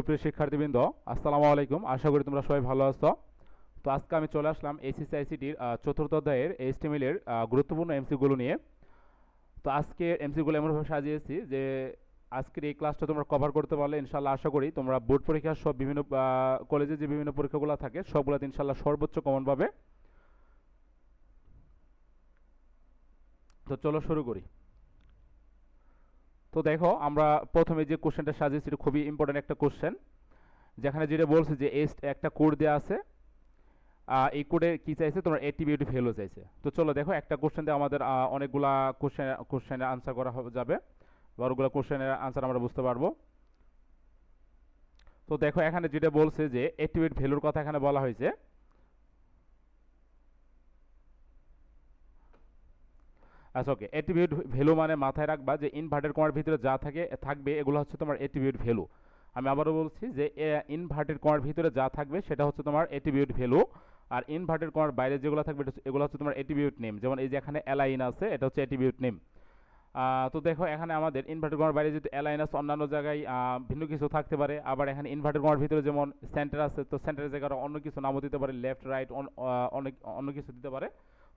সুপ্রিয় শিক্ষার্থীবৃন্দ, আসসালামু আলাইকুম। আশা করি তোমরা সবাই ভালো আছো। তো আজকে আমি চলে আসলাম এসিসি আইসিটির চতুর্থ অধ্যায়ের এর গুরুত্বপূর্ণ এমসিগুলো নিয়ে। তো আজকে এমসিগুলো এমনভাবে সাজিয়েছি যে আজকের এই ক্লাসটা তোমরা কভার করতে পারলে ইনশাল্লাহ আশা করি তোমরা বোর্ড পরীক্ষার সব বিভিন্ন কলেজে যে বিভিন্ন পরীক্ষাগুলো থাকে সবগুলোতে ইনশাল্লাহ সর্বোচ্চ কমন পাবে। তো চলো শুরু করি। তো দেখো, আমরা প্রথমে যে কোশ্চেনটা সাজিয়েছি এটা খুবই ইম্পর্টেন্ট একটা কোশ্চেন। যেখানে যেটা বলছে যে এই একটা কোড দেওয়া আছে এই কোডে কি চাইছে? তোমার এটিবিউটি ভ্যালু চাইছে। তো চলো দেখো, একটা কোশ্চেন দিয়ে আমাদের অনেকগুলা কোশ্চেন, কোশ্চেনের আনসার করা যাবে। বা ওগুলো কোশ্চেনের আনসার আমরা বুঝতে পারব। তো দেখো, এখানে যেটা বলছে যে এটিবিউট ভ্যালুর কথা এখানে বলা হয়েছে। আচ্ছা ওকে অ্যাট্রিবিউট ভ্যালু মানে মাথায় রাখবা যে ইনভার্টেড কমার ভিতরে যা থাকে থাকবে, এগুলো হচ্ছে তোমার অ্যাট্রিবিউট ভ্যালু আমি আবারও বলছি যে ইনভার্টেড কমার ভিতরে যা থাকবে, সেটা হচ্ছে তোমার অ্যাট্রিবিউট ভ্যালু আর ইনভার্টেড কমার বাইরে যেগুলো থাকবে এগুলো হচ্ছে তোমার অ্যাট্রিবিউট নেম যেমন এই যে এখানে অ্যালাইন আছে, এটা হচ্ছে অ্যাট্রিবিউট নেম তো দেখো, এখানে আমাদের ইনভার্টেড কমার বাইরে অ্যালাইন আছে, অন্যান্য জায়গায় ভিন্ন কিছু থাকতে পারে। আবার এখানে ইনভার্টেড কমার ভিতরে যেমন সেন্টার আছে, তো সেন্টারের জায়গায় অন্য কিছু নামও দিতে পারে লেফট রাইট অনেক, অন্য কিছু দিতে পারে।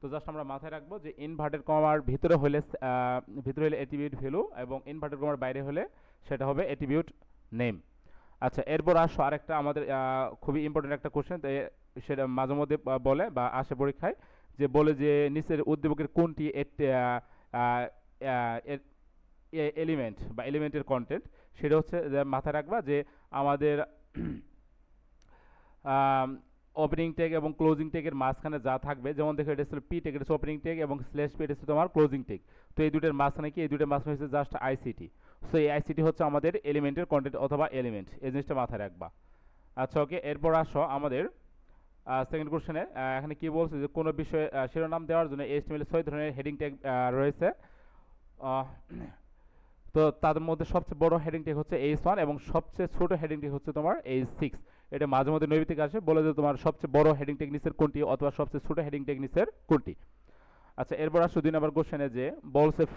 তো জাস্ট আমরা মাথায় রাখব যে ইনভার্টেড কমার ভিতরে হলে ভিতরে হলে অ্যাট্রিবিউট ভ্যালু এবং ইনভার্টেড কমার বাইরে হলে সেটা হবে অ্যাট্রিবিউট নেম আচ্ছা এরপর আসো আরেকটা আমাদের খুবই ইম্পর্টেন্ট একটা কোশ্চেন সেটা মাঝে মধ্যে বলে বা আসে পরীক্ষায়, যে বলে যে নিচের উদ্দীপকের কোনটি এলিমেন্ট বা এলিমেন্টের কন্টেন্ট সেটা হচ্ছে মাথায় রাখবা যে আমাদের ওপেনিং টেগ এবং ক্লোজিং টেগের মাঝখানে যা থাকবে, যেমন দেখো এটা ছিল পি টেগ এটা ওপেনিং টেগ এবং স্ল্যাশ পি এটা তোমার ক্লোজিং টেগ তো এই দুটোর মাঝখানে কি? এই দুটোর মাঝখানে হচ্ছে জাস্ট আইসিটি সো এই আইসিটি হচ্ছে আমাদের এলিমেন্টের কন্টেন্ট অথবা এলিমেন্ট এই জিনিসটা মাথায় রাখবা। আচ্ছা ওকে এরপর আসো আমাদের সেকেন্ড কোশ্চেনে এখানে কি বলছে যে কোনো বিষয়ে শিরোনাম দেওয়ার জন্য এইচটিএমএল ছয় ধরনের হেডিং ট্যাগ রয়েছে। তো তাদের মধ্যে সবচেয়ে বড় হেডিং ট্যাগ হচ্ছে এইচ ওয়ান এবং সবচেয়ে ছোট হেডিং ট্যাগ হচ্ছে তোমার এইচ সিক্স এটা মাঝে মধ্যে নৈবিতিক আসে, বলে যে তোমার সবচেয়ে বড় হেডিং টেকনিক্সের কোনটি অথবা সবচেয়ে ছোট হেডিং টেকনিক্সের কোনটি? আচ্ছা এরপর আসো দুই নম্বর কোশ্চেনে যে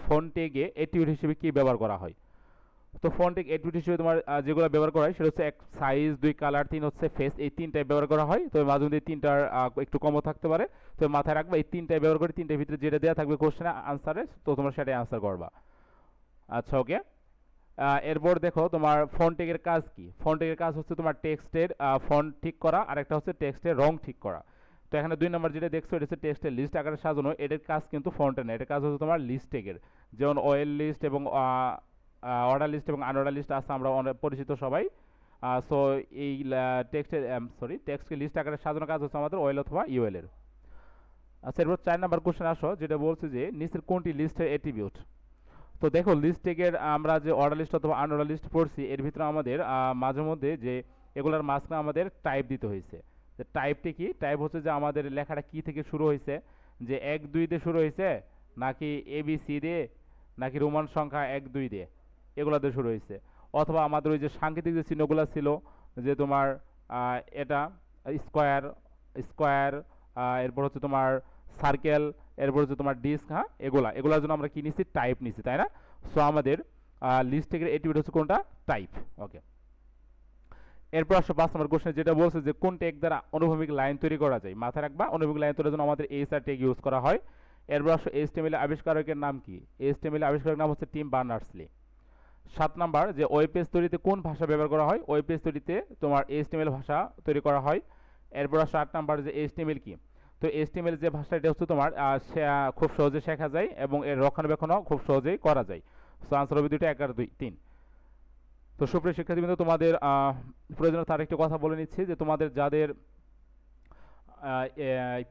ফোন টেগে এটিউড হিসেবে কি ব্যবহার করা হয়? তো ফোন টেক এটিউড হিসেবে তোমার যেগুলো ব্যবহার করা হয়, সেটা হচ্ছে এক সাইজ দুই কালার তিন হচ্ছে ফেস এই তিনটাই ব্যবহার করা হয়। তো মাঝে মধ্যে তিনটার একটু কমও থাকতে পারে। তো মাথায় রাখবে, এই তিনটাই ব্যবহার করে তিনটার ভিতরে যেটা দেওয়া থাকবে কোশ্চেনে আনসারে তো তোমরা সেটাই আনসার করবা। আচ্ছা ওকে এরপর দেখো তোমার ফন্টেকের কাজ কি? ফন্টেকের কাজ হচ্ছে তোমার টেক্সটের ফন্ট ঠিক করা আর একটা হচ্ছে টেক্সটের রং ঠিক করা। তো এখানে দুই নম্বর যেটা দেখছ, এটা হচ্ছে টেক্সটের লিস্ট আকারে সাজানো, এটার কাজ কিন্তু ফন্টে না এটার কাজ হচ্ছে তোমার লিস্ট টেকের। যেমন অয়েল লিস্ট এবং অর্ডার লিস্ট এবং আনঅর্ডার লিস্ট আছে, আমরা পরিচিত সবাই। সো এই টেক্সটের সরি টেক্সটকে লিস্ট আকারে সাজানোর কাজ হচ্ছে আমাদের অয়েল অথবা ইউএলের আচ্ছা এরপর চার নাম্বার কোশ্চেন আসো, যেটা বলছে যে, নিচের কোনটি লিস্টের অ্যাট্রিবিউট তো দেখো লিস্ট টেকের আমরা যে অর্ডার লিস্ট অথবা আনঅর্ডার লিস্ট পড়ছি, এর ভিতরে আমাদের মাঝে মধ্যে যে এগুলোর মাঝখানে আমাদের টাইপ দিতে হয়েছে। যে টাইপটি কি? টাইপ হচ্ছে যে আমাদের লেখাটা কি থেকে শুরু হয়েছে? যে এক, দুই দিয়ে শুরু হয়েছে, নাকি এ বি সি দিয়ে, নাকি রোমান সংখ্যা এক, দুই দিয়ে এগুলো দিয়ে শুরু হয়েছে। অথবা আমাদের ওই যে সাংকেতিক যে চিহ্নগুলো ছিল, যে তোমার এটা স্কোয়ার স্কোয়ার এরপর হচ্ছে তোমার সার্কেল এরপর হচ্ছে তোমার ডিস্ক হ্যাঁ এগুলা। এগুলোর জন্য আমরা কি নিচ্ছি টাইপ নিচ্ছি তাই না? সো আমাদের লিস্ট থেকে এটিভিটি হচ্ছে কোনটা? টাইপ ওকে এরপর আসো পাঁচ নম্বর কোশ্চেন যেটা বলছে যে কোন টেক দ্বারা অনুভূমিক লাইন তৈরি করা যায়? মাথায় রাখবা, অনুভূমিক লাইন তৈরির জন্য আমাদের এইচ আর টেক ইউজ করা হয়। এরপর আসো এইচটিএমএল আবিষ্কারকের নাম কি? এইচটিএমএল আবিষ্কারকের নাম হচ্ছে টিম বার্নার্সলি সাত নাম্বার, যে ওয়েব পেজ তৈরিতে কোন ভাষা ব্যবহার করা হয়? ওয়েব পেজ তৈরিতে তোমার এইচটিএমএল ভাষা তৈরি করা হয়। এরপর আসো আট নাম্বার, যে এইচটিএমএল কি? তো এইচটিএমএল যে ভাষা এটা হচ্ছে তোমার সে- খুব সহজে শেখা যায় এবং এর রক্ষণাবেক্ষণও খুব সহজেই করা যায়। সো আনসার হবে দুইটা, এক আর দুই, তিন। তো সুপ্রিয় শিক্ষার্থীবৃন্দ, তোমাদের প্রয়োজনে তার একটি কথা বলে নিচ্ছি যে তোমাদের যাদের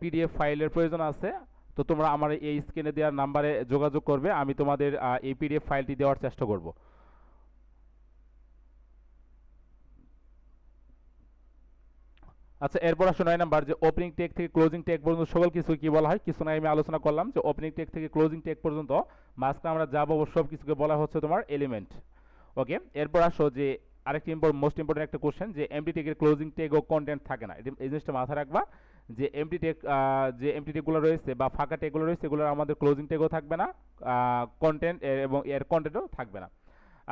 পিডিএফ ফাইলের প্রয়োজন আছে, তো তোমরা আমার এই স্ক্রিনে দেওয়ার নাম্বারে যোগাযোগ করবে, আমি তোমাদের এই পিডিএফ ফাইলটি দেওয়ার চেষ্টা করব। আচ্ছা এরপর আসো নয় নাম্বার, যে ওপেনিং টেক থেকে ক্লোজিং টেক পর্যন্ত সকল কিছু কি বলা হয়? কিছু না, আমি আলোচনা করলাম যে ওপেনিং টেক থেকে ক্লোজিং টেক পর্যন্ত মাঝখানে আমরা যাব সব কিছুকে বলা হচ্ছে তোমার এলিমেন্ট ওকে এরপর আসো যে আরেকটি মোস্ট ইম্পর্টেন্ট একটা কোশ্চেন যে এমটি টেকের ক্লোজিং টেক ও কন্টেন্ট থাকে না। এই জিনিসটা মাথায় রাখবা যে এমটি টেক যে এমটি টেকগুলো রয়েছে বা ফাঁকা টেকগুলো রয়েছে এগুলো আমাদের ক্লোজিং টেকও থাকবে না কন্টেন্ট এবং এর কন্টেন্টও থাকবে না।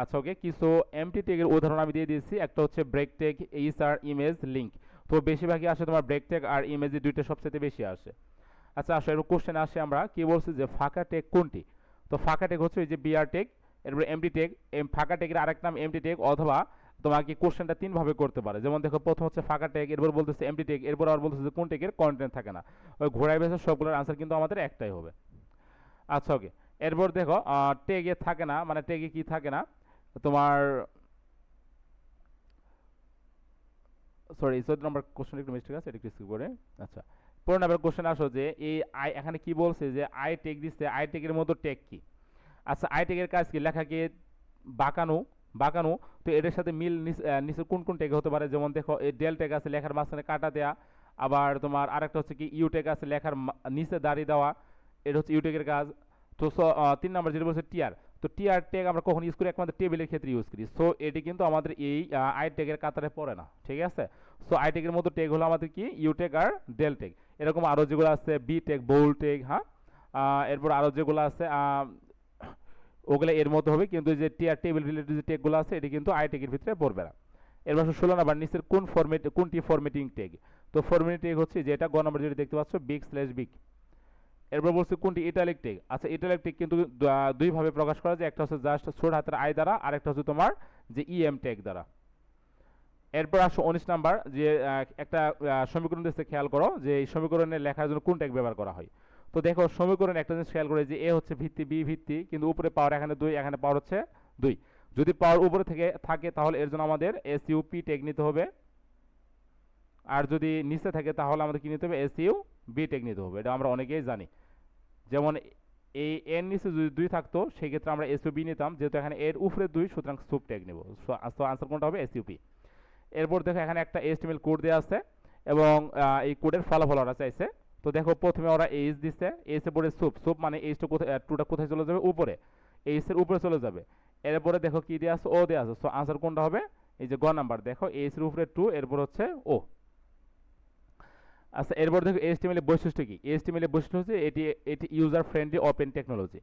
আচ্ছা ওকে কিছু এমটি টেকের উদাহরণ আমি দিয়ে দিয়েছি। একটা হচ্ছে break tag H R image link তো বেশিরভাগই আসে তোমার ব্রেক টেগ আর ইমেজ দুইটা সবচেয়ে বেশি আসে। আচ্ছা আসলে এবার কোশ্চেন আসে আমরা। কি বলছি যে ফাঁকা টেগ কোনটি? তো ফাঁকা টেগ হচ্ছে ওই যে বিআর টেগ এরপরে এমটি টেগ এম ফাঁকা টেগের আরেক নাম এমটি টেগ অথবা তোমাকে কোশ্চেনটা তিনভাবে করতে পারে। যেমন দেখো, প্রথম হচ্ছে ফাঁকা টেগ এরপর বলতেছে এমটি টেগ এরপর আর বলতেছে কোন টেগের কন্টেন্ট থাকে না। ওই ঘোড়ায় বেসে সবগুলোর আনসার কিন্তু আমাদের একটাই হবে। আচ্ছা ওকে এরপর দেখো টেগে থাকে না মানে টেগে কি থাকে না? তোমার সরি চোদ্দ নম্বর কোশ্চেন একটু মিস্টেক আছে, এটা একটু স্কিপ করে। আচ্ছা পনেরো নম্বর কোশ্চেন আসো যে, এই আই এখানে কি বলছে যে আই টেক দিচ্ছে আই টেকের মতো টেক কি? আচ্ছা আই টেকের কাজ কি? লেখাকে বাঁকানো? বাঁকানো, তো এটার সাথে মিল নিচে কোন কোন টেক হতে পারে? যেমন দেখো, এই ডেল টেক আছে, লেখার মাঝখানে কাটা দেয়া। আবার তোমার আরেকটা হচ্ছে কি ইউ টেক আছে, লেখার নিচে দাঁড়িয়ে দেওয়া। এটা হচ্ছে ইউটেকের কাজ। তো তিন নম্বর যেটা বলছে টিআর তো টিআর টেক আমরা কখন ইউজ করি? একমাত্র টেবিলের ক্ষেত্রে ইউজ করি। সো এটি কিন্তু আমাদের এই আই টেকের কাতারে পড়ে না, ঠিক আছে? সো আই টেকের মতো টেক হলো আমাদের কি? ইউটেক আর ডেল টেক এরকম আরও যেগুলো আছে বি টেক বোল টেক হ্যাঁ? এরপর আরও যেগুলো আছে ওগুলো এর মতো হবে, কিন্তু যে টিআর টেবিল রিলেটেড যে টেকগুলো আছে, এটি কিন্তু আই টেকের ভিতরে পড়বে না। এরপর ষোলো নাম্বার নিচের কোন ফরমেট কোনটি ফরমেটিং টেক তো ফরমেটিং টেক হচ্ছে যেটা গ নম্বর যেটা দেখতে পাচ্ছ বিগ স্ল্যাশ বিগ এরপর বলছি কোনটি ইটালিক টেক আচ্ছা ইটালিক টেক কিন্তু দুইভাবে প্রকাশ করা যায়, একটা হচ্ছে জাস্ট ছোট হাতের আই দ্বারা আর একটা হচ্ছে তোমার যে ইএম টেক দ্বারা। এরপর আসো উনিশ নাম্বার, যে একটা সমীকরণ দিচ্ছে খেয়াল করো, যে এই সমীকরণে লেখার জন্য কোন টেক ব্যবহার করা হয়। তো দেখো, সমীকরণ একটা জিনিস খেয়াল করে যে এ হচ্ছে ভিত্তি, বি ভিত্তি, কিন্তু উপরে পাওয়ার এখানে দুই, এখানে পাওয়ার হচ্ছে দুই। যদি পাওয়ার উপরে থেকে থাকে, তাহলে এর জন্য আমাদের এস ইউ পি টেক নিতে হবে। আর যদি নিচে থাকে, তাহলে আমাদের কি নিতে হবে? এস ইউ বি টেক নিতে হবে, এটা আমরা অনেকেই জানি। যেমন এই এর নিচে যদি দুই থাকতো, সেক্ষেত্রে আমরা এস বি নিতাম, যেহেতু এখানে এর উপরে দুই, সুতরাং সুপ টেক নেব। তো আনসার কোনটা হবে? এস ইউ পি এরপর দেখো এখানে একটা এস্টিমেল কোড দেওয়া আছে এবং এই কোডের ফলাফল ওরা চাইছে। তো দেখো প্রথমে ওরা এইচ দিচ্ছে এইচ এর পরে সুপ সুপ মানে এইচটা কোথায় টুটা কোথায় চলে যাবে? উপরে। এইচ এর উপরে চলে যাবে। এরপরে দেখো কি দেওয়া আছে? ও দেওয়া আছে। সো আনসার কোনটা হবে? এই যে গ নাম্বার। দেখো এইচ এর উপরে টু এরপর হচ্ছে ও আচ্ছা এরপর দেখো এইচটিএমএল এর বৈশিষ্ট্য কি? এইচটিএমএল এর বৈশিষ্ট্য হচ্ছে এটি এটি ইউজার ফ্রেন্ডলি ওপেন টেকনোলজি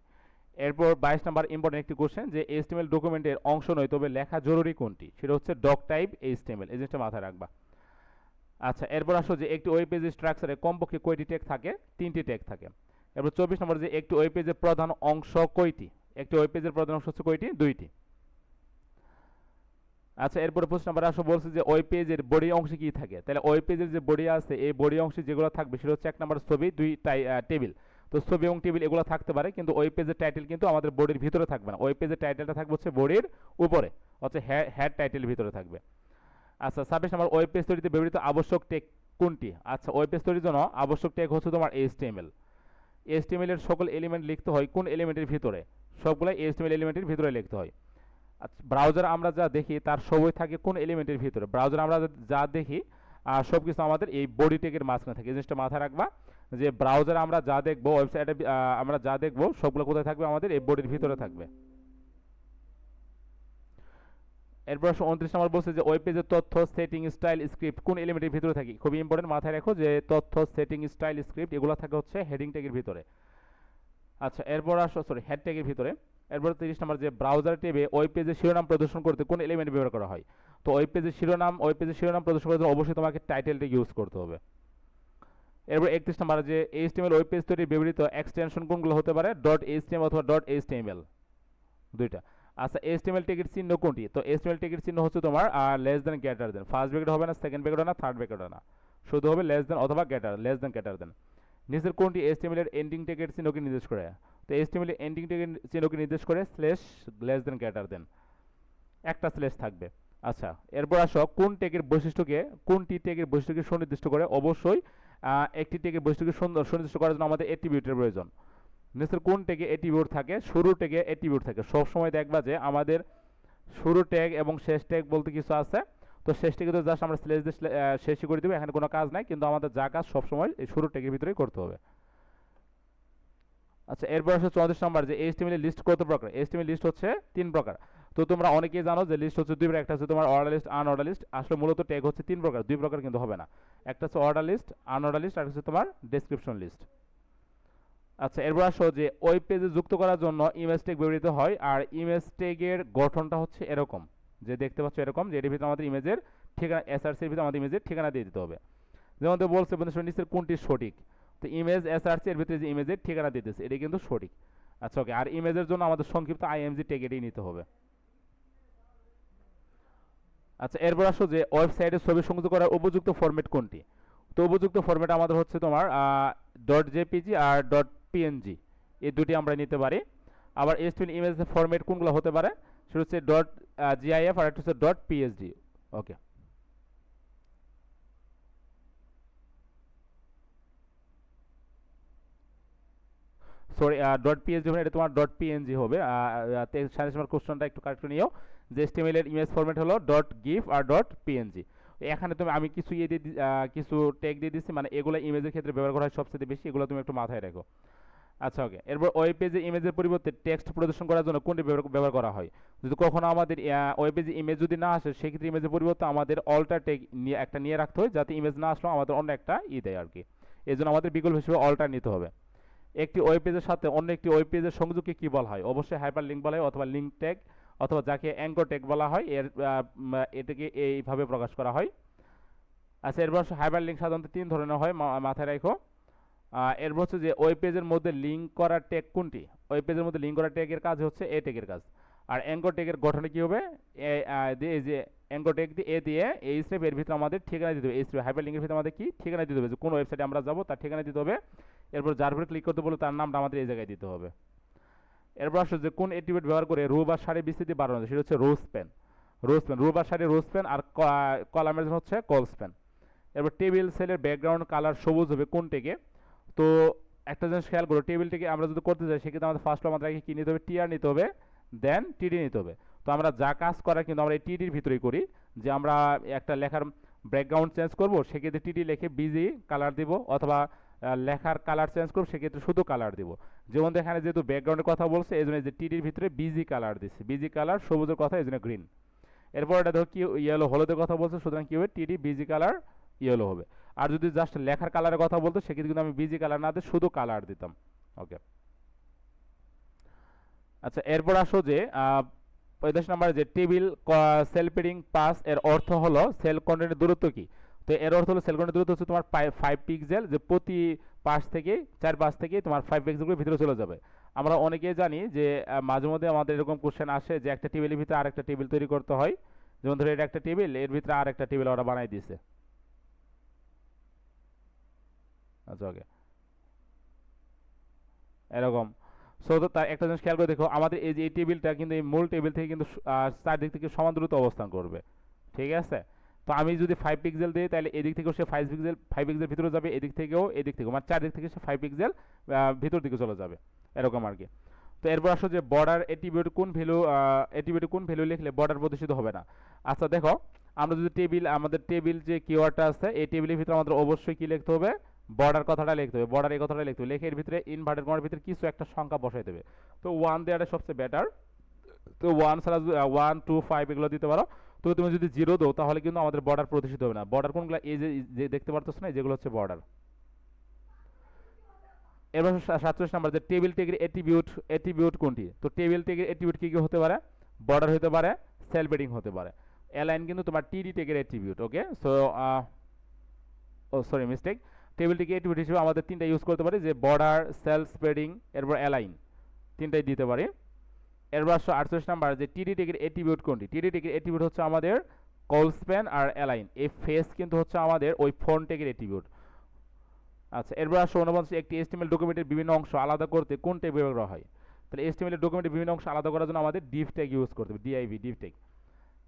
এরপর বাইশ নাম্বার ইম্পর্টেন্ট একটি কোশ্চেন যে এইচটিএমএল ডকুমেন্টের অংশ নয়, তবে লেখা জরুরি কোনটি? সেটা হচ্ছে ডক টাইপ এইচটিএমএল এই জিনিসটা মাথায় রাখবা। আচ্ছা এরপর আসো যে একটি ওয়েব পেজের স্ট্রাকচারে কমপক্ষে কয়টি টেক থাকে? তিনটি টেক থাকে। এরপর চব্বিশ নম্বর যে একটি ওয়েব পেজের প্রধান অংশ কয়টি? একটি ওয়েব পেজের প্রধান অংশ হচ্ছে কয়টি? দুইটি। আচ্ছা এরপরে পঁচিশ নাম্বার আসো, বলছে যে ওই পেজের বডি অংশে কি থাকে? তাহলে ওই পেজের যে বডি আছে, এই বডি অংশে যেগুলো থাকবে, সেটা হচ্ছে এক নাম্বার ছবি, দুই টেবিল তো ছবি এবং টেবিল এগুলো থাকতে পারে, কিন্তু ওই পেজের টাইটেল কিন্তু আমাদের বডির ভিতরে থাকবে না। ওই পেজের টাইটেলটা থাকবে হচ্ছে বডির উপরে, হচ্ছে হ্যাড টাইটেল ভিতরে থাকবে। আচ্ছা ছাব্বিশ নাম্বার ওয়েব পেজ তৈরিতে ব্যবহৃত আবশ্যক টেক কোনটি? আচ্ছা ওয়েব পেজ তৈরির জন্য আবশ্যক টেক হচ্ছে তোমার এইচটিএমএল এইচটিএমএল এর সকল এলিমেন্ট লিখতে হয় কোন এলিমেন্টের ভিতরে? সবগুলো এইচটিএমএল এলিমেন্টের ভিতরে লিখতে হয়। আচ্ছা ব্রাউজার আমরা যা দেখি তার সবই থাকে কোন এলিমেন্টের ভিতরে। ব্রাউজার আমরা যা দেখি আর সব কিছু আমাদের এই বডি টেকের মাঝখানে থাকে। এই জিনিসটা মাথায় রাখবা। যে ব্রাউজারে আমরা যা দেখব ওয়েবসাইটে আমরা যা দেখব, সবগুলো কোথায় থাকবে? আমাদের এই বডির ভিতরে থাকবে। এরপর উনত্রিশ নম্বর বলছে যে ওয়েব পেজের তথ্য সেটিং স্টাইল স্ক্রিপ্ট কোন এলিমেন্টের ভিতরে থাকে? খুবই ইম্পর্টেন্ট মাথায় রাখো যে তথ্য সেটিং স্টাইল স্ক্রিপ্ট এগুলো থাকে হচ্ছে হেডিং ট্যাগের ভিতরে। আচ্ছা এরপর আসো সরি হেড ট্যাগের ভিতরে। এরপর তিরিশ নম্বর যে ব্রাউজার ট্যাবে ওয়েব পেজের শিরোনাম প্রদর্শন করতে কোন এলিমেন্ট ব্যবহার করা হয়? তো ওয়েব পেজের শিরোনাম ওয়েব পেজের শিরোনাম প্রদর্শন করতে অবশ্যই তোমাকে টাইটেলটা ইউজ করতে হবে। এরপর একত্রিশ নম্বর যে এইচটিএমএল ওয়েব পেজ তৈরি ব্যবহৃত এক্সটেনশন কোনগুলো হতে পারে? ডট এইচটিএম অথবা ডট এইচটিএমএল দুইটা। আচ্ছা এইচটিএমএল টিকিট চিহ্ন কোনটি? তো এইচটিএমএল টিকিট চিহ্ন হচ্ছে তোমার আর less than greater than first bracket হবে না সেকেন্ড ব্র্যাকেট হবে না থার্ড ব্র্যাকেট হবে না। শুধু হবে লেস দেন অথবা greater less than greater than নিচের কোনটি এইচটিএমএল এর এন্ডিং টিকিট চিহ্নকে নির্দেশ করে? তো এইচটিএমএল এন্ডিং টেকের চিহ্নকে নির্দেশ করে slash less than greater than একটা স্ল্যাশ থাকবে। আচ্ছা এরপর আসো, কোন টেকের বৈশিষ্ট্যকে, কোনটি টেকের বৈশিষ্ট্যকে সুনির্দিষ্ট করে? অবশ্যই একটি টেকের বৈশিষ্ট্যকে সুন্দর সুনির্দিষ্ট করার জন্য আমাদের অ্যাট্রিবিউটের প্রয়োজন। নিচের কোন টেকে অ্যাট্রিবিউট থাকে? শুরু টেকে অ্যাট্রিবিউট থাকে। সব সময় দেখবা যে আমাদের শুরু ট্যাগ এবং শেষ ট্যাগ বলতে কিছু আছে। তো শেষ ট্যাগে তো জাস্ট আমরা স্লেজ দিয়ে শেষই করে দেবো, এখানে কোনো কাজ নাই। কিন্তু আমাদের যা কাজ সবসময় এই শুরু ট্যাগের ভিতরেই করতে হবে। আচ্ছা এরপর আসলে চৌত্রিশ নম্বর যে এইচটিএমএল লিস্ট কত প্রকার? এইচটিএমএল লিস্ট হচ্ছে তিন প্রকার। তো তোমরা অনেকেই জানো যে লিস্ট হচ্ছে দুই প্রকার। একটা হচ্ছে তোমার অর্ডার লিস্ট আনঅর্ডার লিস্ট আসলে মূলত ট্যাগ হচ্ছে তিন প্রকার, দুই প্রকার কিন্তু হবে না। একটা হচ্ছে অর্ডার লিস্ট আনঅর্ডার লিস্ট আর হচ্ছে তোমার ডেসক্রিপশন লিস্ট আচ্ছা এরপর আসো যে ওয়েব পেজে যুক্ত করার জন্য ইমেজ ট্যাগ ব্যবহৃত হয়, আর ইমেজ ট্যাগের গঠনটা হচ্ছে এরকম। যে দেখতে পাচ্ছ এরকম, যে এর ভিতরে আমাদের ইমেজের ঠিকানা এসআরসির ভিতরে আমাদের ইমেজের ঠিকানা দিয়ে দিতে হবে। যেমন তো বলছে বন্ধু নিচের কোনটি সঠিক? তো ইমেজ এসআরসি এর ভিতরে যে ইমেজের ঠিকানা দিতেছে এটা কিন্তু সঠিক। আচ্ছা ওকে আর ইমেজের জন্য আমাদের সংক্ষিপ্ত আইএমজি ট্যাগ এটাই নিতে হবে। আচ্ছা এরপর আসো যে ওয়েবসাইটে ছবি সংযুক্ত করার উপযুক্ত ফরম্যাট কোনটি? তো উপযুক্ত ফরম্যাট আমাদের হচ্ছে তোমার ডট জেপিজি আর. ডট পিএনজি এই দুটি আমরা নিতে পারি। আবার এসটিএল ইমেজ ফরম্যাট কোনগুলো হতে পারে? সেটা হচ্ছে. ডট জিআইএফ আর একটা হচ্ছে. Dot PSD okay sorry dot PSD হবে এটা তোমার. ডট পিএনজি হবে তোমার কোশ্চেনটা একটু কারেক্ট নিও। যে এর ইমেজ ফরম্যাট হলো ডট গিফ আর ডট পিএনজি এখানে তুমি আমি কিছু ইয়ে দিয়ে কিছু ট্যাগ দিয়ে দিচ্ছি মানে এগুলো ইমেজের ক্ষেত্রে ব্যবহার করা হয় সবচেয়ে বেশি, এগুলো তুমি একটু মাথায় রাখো। আচ্ছা ওকে এরপর ওয়েব পেজে ইমেজের পরিবর্তে টেক্সট প্রদর্শন করার জন্য কোনটি ব্যবহার করা হয়? যদি কখনো আমাদের ওয়েব পেজে ইমেজ যদি না আসে, সেক্ষেত্রে ইমেজের পরিবর্তে আমাদের অল্টার টেক নিয়ে একটা নিয়ে রাখতে হয়, যাতে ইমেজ না আসলেও আমাদের অন্য একটা ই দেয় আর কি। এই জন্য আমাদের বিকল্প হিসেবে অল্টার নিতে হবে। একটি ওয়েব পেজের সাথে অন্য একটি ওয়েব পেজের সংযোগকে কি বলা হয়? অবশ্যই হাইপার লিঙ্ক বলা হয় অথবা লিঙ্ক ট্যাগ অথবা যাকে অ্যাঙ্কর ট্যাগ বলা হয়, এর এটাকে এইভাবে প্রকাশ করা হয়। আচ্ছা এরপর হাইপার লিঙ্ক সাধারণত তিন ধরনের হয় মাথায় রাখো। এরপর হচ্ছে যে ওয়েব পেজের মধ্যে লিঙ্ক করার ট্যাগ কোনটি? ওয়েব পেজের মধ্যে লিঙ্ক করার ট্যাগের কাজ হচ্ছে এ ট্যাগের কাজ। আর অ্যাঙ্কর ট্যাগের গঠনে কী হবে? এই যে অ্যাঙ্কর ট্যাগ দিয়ে, এ দিয়ে, এই স্টেপ এর ভিতরে আমাদের ঠিকানা দিতে হবে। এই স্টেপ হাইপার লিঙ্কের ভিতরে আমাদের কি? ঠিকানা দিতে হবে যে কোন ওয়েবসাইটে আমরা যাব, তার ঠিকানা দিতে হবে। এরপর যার উপরে ক্লিক করতে বলব তার নামটা আমাদের এই জায়গায় দিতে হবে। এরপর আসলে যে কোন অ্যাট্রিবিউট ব্যবহার করে রো বা সারি বিস্তৃতি বাড়ানো যায়, সেটা হচ্ছে row span row span row বা সারি রো স্প্যান আর কলামের হচ্ছে কল স্প্যান এরপর টেবিল সেলের ব্যাকগ্রাউন্ড কালার সবুজ হবে কোনটিকে? তো একটা জিনিস খেয়াল করো টেবিলটিকে আমরা যদি করতে চাই সেক্ষেত্রে আমাদের ফার্স্ট আমাদের আগে কী নিতে হবে? টিআর নিতে হবে দেন টিডি নিতে হবে। তো আমরা যা কাজ করার কিন্তু আমরা এই টিডির ভিতরেই করি, যে আমরা একটা লেখার ব্যাকগ্রাউন্ড চেঞ্জ করব, সেক্ষেত্রে টিডি লিখে বিজি কালার দিব, অথবা লেখার কালার চেঞ্জ করব সেক্ষেত্রে শুধু কালার দিব। যেমন এখানে যেহেতু ব্যাকগ্রাউন্ডের কথা বলছে, এই জন্য যে টিডির ভিতরে বিজি কালার দিচ্ছে বিজি কালার সবুজের কথা, এই জন্য গ্রিন এরপর এটা দেখো কি ইয়েলো হলুদের কথা বলছে, সুতরাং কি হবে? টিডি বিজি কালার ইয়েলো হবে। আর যদি জাস্ট লেখার কালারের কথা বলতো, সেক্ষেত্রে কিন্তু আমি বিজি কালার না দিয়ে শুধু কালার দিতাম। ওকে আচ্ছা এরপর আসো যে পঁয়তাল্লিশ নাম্বার যে টেবিল সেল পেডিং পাস এর অর্থ হলো সেল কন্টেন্টের দূরত্ব কি? তো এর অর্থ হলো সেল কন্টেন্টের দূরত্ব হচ্ছে তোমার ফাইভ পিক্সেল যে প্রতি পাশ থেকে, চার পাশ থেকে তোমার ফাইভ পিক্সেলগুলো ভিতরে চলে যাবে। আমরা অনেকেই জানি যে মাঝে মধ্যে আমাদের এরকম কোশ্চেন আসে যে একটা টেবিলের ভিতরে আরেকটা টেবিল তৈরি করতে হয়। যেমন ধরো এটা একটা টেবিলের ভিতরে আরেকটা টেবিল ওরা বানাই দিয়েছে আচ্ছা ওকে এরকম। সো তো তার একটা জিনিস খেয়াল করে দেখো, আমাদের এই যে এই টেবিলটা কিন্তু এই মূল টেবিল থেকে কিন্তু চারদিক থেকে সমান দূরত্ব অবস্থান করবে। ঠিক আছে? তো আমি যদি ফাইভ পিক্সেল দিই, তাহলে এদিক থেকেও সে ফাইভ পিক্সেল ফাইভ পিক্সেল ভিতরে যাবে, এদিক থেকেও এদিক থেকেও মানে চারদিক থেকে সে ফাইভ পিক্সেল ভিতর দিকে চলে যাবে, এরকম আর কি। তো এরপর আসো যে বর্ডার এটিবিউট কোন ভ্যালু এটিবিউট কোন ভ্যালু লিখলে বর্ডার প্রদর্শিত হবে না। আচ্ছা দেখো, আমরা যদি টেবিল আমাদের টেবিল যে কিওয়ার্ডটা আছে, এই টেবিলের ভিতরে আমাদের অবশ্যই কি লিখতে হবে? বর্ডার কথাটা লিখতে হবে বর্ডার এই কথাটা লিখতে হবে। লিখে এর ভিতরে ইনভার্টেড কমার ভিতরে কিছু একটা সংখ্যা বসাইতে হবে তো ওয়ান দেওয়াটা সবচেয়ে বেটার তো ওয়ান ছাড়া ওয়ান টু ফাইভ এগুলো দিতে পারো, তো তুমি যদি জিরো দাও, তাহলে কিন্তু আমাদের বর্ডার প্রদর্শিত হবে না। বর্ডার কোনগুলো? এই যে দেখতে পারতেছ না, যেগুলো হচ্ছে বর্ডার এবার সাতচল্লিশ নাম্বার, যে টেবিল টেগের এট্রিবিউট এট্রিবিউট কোনটি? তো টেবিল টেগের এট্রিবিউট কী কী হতে পারে? বর্ডার হতে পারে সেল বেডিং হতে পারে। অ্যালাইন কিন্তু তোমার TD টেগের attribute okay so oh sorry mistake table টেগের attribute হিসেবে আমাদের তিনটা ইউজ করতে পারি, যে বর্ডার সেল স্প্রেডিং এরপর অ্যালাইন তিনটাই দিতে পারি। এরপর আসো আটচল্লিশ নাম্বার যে টিডি টেগের এট্রিবিউট কোনটি? টিডি টেগের এট্রিবিউট হচ্ছে আমাদের কল স্প্যান আর অ্যালাইন এই ফেস কিন্তু হচ্ছে আমাদের ওই ফোন টেগের এট্রিবিউট আচ্ছা এরপর আসো অনুবন্ধ একটি এস্টিমেল ডকুমেন্টের বিভিন্ন অংশ আলাদা করতে কোন ট্যাগ ব্যবহার করা হয়? তাহলে এস্টিমেল ডকুমেন্টের বিভিন্ন অংশ আলাদা করার জন্য আমাদের ডিভ ট্যাগ ইউজ করতে হবে ডিআইভি ডিভ ট্যাগ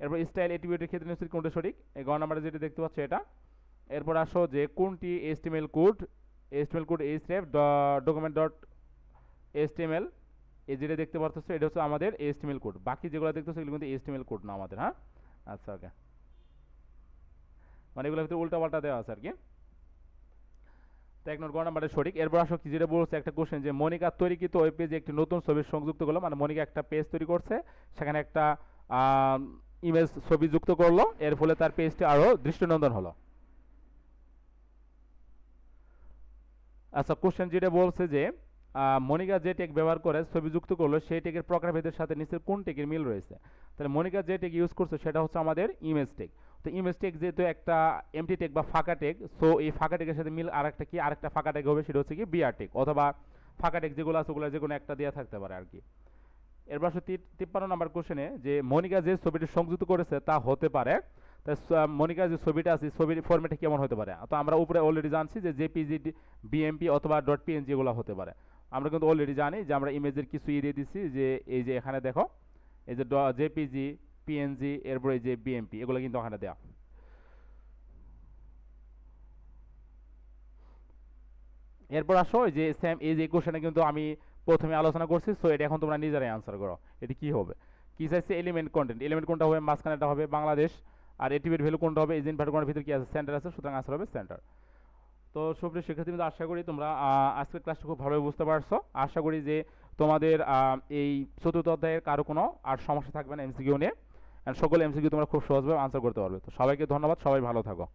এরপর স্টাইল এটিবিউটের ক্ষেত্রে নিশ্চয়ই কোনটা সঠিক? এই গ নাম্বারে যেটা দেখতে পাচ্ছ এটা। এরপর আসো যে কোনটি এস্টিমেল কোড এস্টিমেল কোড এই স্টেপ ডকুমেন্ট ডট এস্টিমেল এই যেটা দেখতে পাচ্ছ এটা হচ্ছে আমাদের এস্টিমেল কোড বাকি যেগুলো দেখতেছো, এগুলো কিন্তু এস্টিমেল কোড না আমাদের হ্যাঁ? আচ্ছা ওকে মানে এগুলোর ভিতরে উল্টা পাল্টা দেওয়া আছে আর কি। তো এক নম্বর গ নাম্বারে সঠিক। এরপর আসো, কি যেটা বলছে, একটা কোশ্চেন যে, মনিকা তৈরিকৃত ওয়েব পেজে একটি নতুন ছবি সংযুক্ত করল মানে মনিকা একটা পেজ তৈরি করছে, সেখানে একটা ইমেজ ছবি যুক্ত করল, এর ফলে তার পেজটি আরও দৃষ্টিনন্দন হলো। আচ্ছা কোশ্চেন যেটা বলছে যে মনিকা যে টেক ব্যবহার করে ছবি যুক্ত করল, সেই টেকের প্রকারভেদের সাথে নিচের কোন টেকের মিল রয়েছে? তাহলে মনিকা যে টেক ইউজ করছে, সেটা হচ্ছে আমাদের ইমেজ টেক। তো ইমেজ টেক যেহেতু একটা এমটি টেক বা ফাঁকা টেক সো এই ফাঁকা টেকের সাথে মিল আরেকটা কি? আরেকটা ফাঁকা টেক হবে, সেটা হচ্ছে কি বিআর টেক, অথবা ফাঁকা টেক যেগুলো আছে, ওগুলো যে কোনো একটা দেওয়া থাকতে পারে আর কি। এরপর তিপ্পান্ন নম্বর কোশ্চেনে যে মনিকা যে ছবিটি সংযুক্ত করেছে, তা হতে পারে। তা স- মনিকা যে ছবিটা আছে ছবির ফরম্যাটে কেমন হতে পারে? তো আমরা উপরে অলরেডি জানছি যে জেপিজি বিএমপি অথবা ডট পিএনজি এগুলো হতে পারে। আমরা কিন্তু অলরেডি জানি যে আমরা ইমেজের কিছু ইয়ে দিয়ে দিচ্ছি যে এই যে এখানে দেখো, এই যে জেপিজি, পিএনজি, এরপর যে বিএমপি, এগুলো কিন্তু ওখানে দেওয়া এরপর আসো যে সেম এই যে কোশ্চেনে কিন্তু আমি প্রথমে আলোচনা করছি সো এটা এখন তোমরা নিজেরাই আনসার করো এটি কি হবে? কি চাইছে এলিমেন্ট কন্টেন্ট এলিমেন্ট কোনটা হবে? মাঝখানেটা হবে বাংলাদেশ, আর এটিভির ভ্যালু কোনটা হবে? এজেন্ট ভার্গনের ভিতরে কি আছে? সেন্টার আছে, সুতরাং আনসার হবে সেন্টার তো সুপ্রিয় শিক্ষার্থী আশা করি তোমরা আজকের ক্লাসটা খুব ভালোভাবে বুঝতে পারছ। আশা করি যে তোমাদের এই চতুর্থ অধ্যায়ের কারও কোনো আর সমস্যা থাকবে না এমসিকিউ নিয়ে। সকল এমসিকিউ তোমরা খুব সহজভাবে আনসার করতে পারবে। তো সবাইকে ধন্যবাদ, সবাই ভালো থাকো।